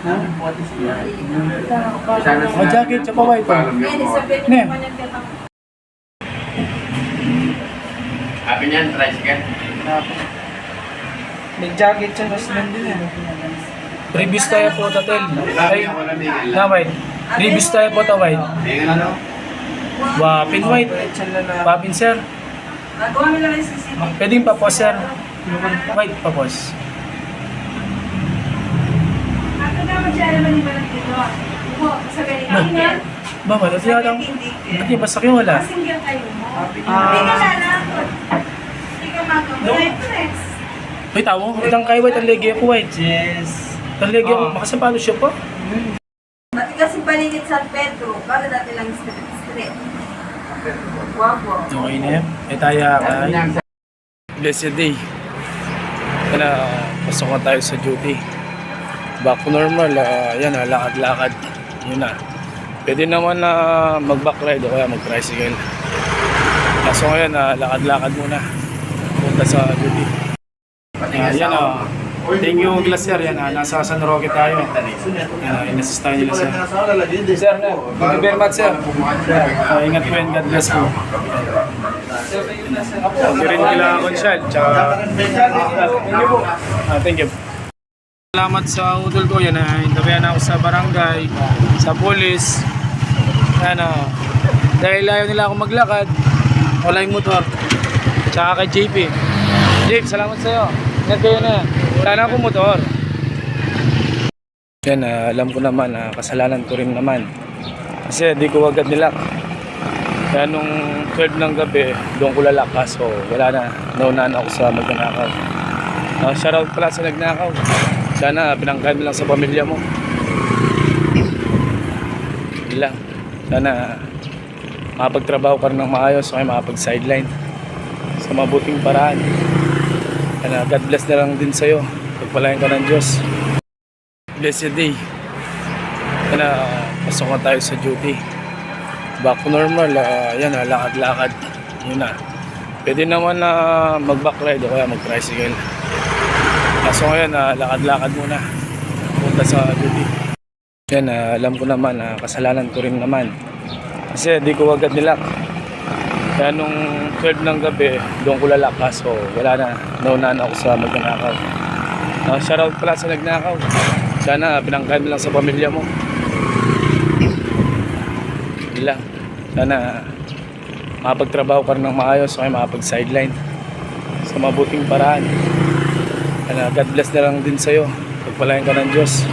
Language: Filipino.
Ha? Sana O jacket, tsaka white. Oh. yung mga- Ne. Sabi niyan, tricycle. May jacket siya, mas nandun eh. Previous tayo po tatel. Ay, na white. Previous tayo po ta white. Wapin white. Papin sir. CCTV. Pwedeng papos sir. White papos. Ako naman siya naman iba lang dito. Upo, sa ganito. No. Tingnan. Ba, wala siya lang. Hindi, basta kayo wala. Single kayo mo. Ah. Hindi ka lalakot. Hindi ka. Flex. Wait, tawo. Itang kay white ang legi ko white. Yes. Ang legi ko, makasapalo siya po. Matigas yung paligid San Pedro. Para dati lang street. Guwapo. Okay na yan. Eh tayo kay blessed day. Kaya pasok na tayo sa duty. Back to normal. ah, yan na, lakad-lakad. Yun na. Pwede naman na mag-back ride o kaya mag-tricycle. Kaso ngayon, ah, lakad-lakad muna. Punta sa duty. Ah, yan ah. Thank you, Glacier. Yan ah, nasa San Roque tayo. Yan ah, inassist tayo nila sir. Sir. Thank you very much, sir. Ah, ingat po and God bless po. Hindi rin nila Conchal. Tsaka... Thank you po. Ah, thank you. Salamat sa udol ko. Yan ah, intabihan ako sa barangay, sa polis. Yan ah. Dahil ayaw nila ako maglakad, wala yung motor. Tsaka kay JP. JP, salamat sa'yo. Ingat kayo na. Wala na akong motor. Yan, ah, alam ko naman, ah, kasalanan ko rin naman. Kasi di ko agad nilak. Kaya nung 12 ng gabi, doon ko lalakas. So, wala na. Naunahan ako sa magnanakaw. Uh, shoutout pala sa nagnakaw. Sana pinangkain mo lang sa pamilya mo. Yun lang. Sana makapagtrabaho ka rin ng maayos o kaya makapag-sideline sa mabuting paraan. Sana God bless na lang din sa'yo. Pagpalain ka ng Diyos. Blessed day. Sana pasok tayo sa duty. Back to normal. ah, yan na, lakad-lakad. Yun na. Pwede naman na mag-back ride o kaya mag-tricycle. Kaso ngayon, ah, lakad-lakad muna. Punta sa duty. Yan, ah, alam ko naman, ah, kasalanan ko rin naman. Kasi di ko agad nilak. Kaya nung 12 ng gabi, doon ko lalakas. So, wala na. Naunahan ako sa magnanakaw. Uh, shoutout pala sa nagnakaw. Sana pinangkain mo lang sa pamilya mo. Yun lang. Sana makapagtrabaho ka rin ng maayos o kaya makapag-sideline sa mabuting paraan. God bless na lang din sa'yo. Pagpalain ka ng Diyos.